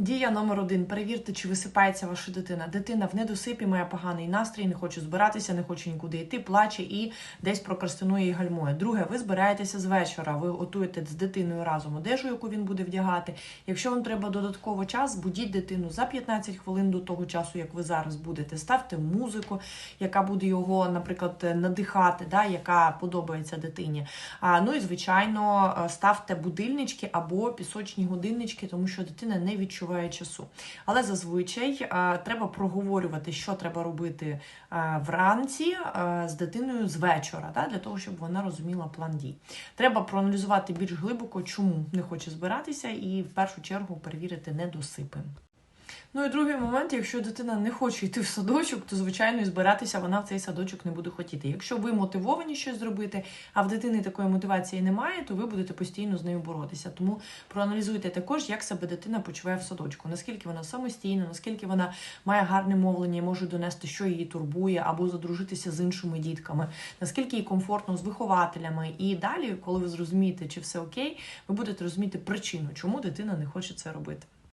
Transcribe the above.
Дія номер один. Перевірте, чи висипається ваша дитина. Дитина в недосипі має поганий настрій, не хоче збиратися, не хоче нікуди йти, плаче і десь прокрастинує і гальмує. Друге, ви збираєтеся з вечора. Ви готуєте з дитиною разом одежу, яку він буде вдягати. Якщо вам треба додатково час, будіть дитину за 15 хвилин до того часу, як ви зараз будете. Ставте музику, яка буде його, наприклад, надихати, да, яка подобається дитині. А, ну і звичайно, ставте будильнички або пісочні годиннички, тому що дитина не відчуває часу. Але зазвичай е, треба проговорювати, що треба робити е, вранці е, з дитиною з вечора, для того, щоб вона розуміла план дій. Треба проаналізувати більш глибоко, чому не хоче збиратися, і в першу чергу перевірити недосипи. Ну і другий момент, якщо дитина не хоче йти в садочок, то звичайно і збиратися вона в цей садочок не буде хотіти. Якщо ви мотивовані щось зробити, а в дитини такої мотивації немає, то ви будете постійно з нею боротися. Тому проаналізуйте також, як себе дитина почуває в садочку, наскільки вона самостійна, наскільки вона має гарне мовлення, і може донести, що її турбує, або задружитися з іншими дітками, наскільки їй комфортно з вихователями. І далі, коли ви зрозумієте, чи все окей, ви будете розуміти причину, чому дитина не хоче це робити.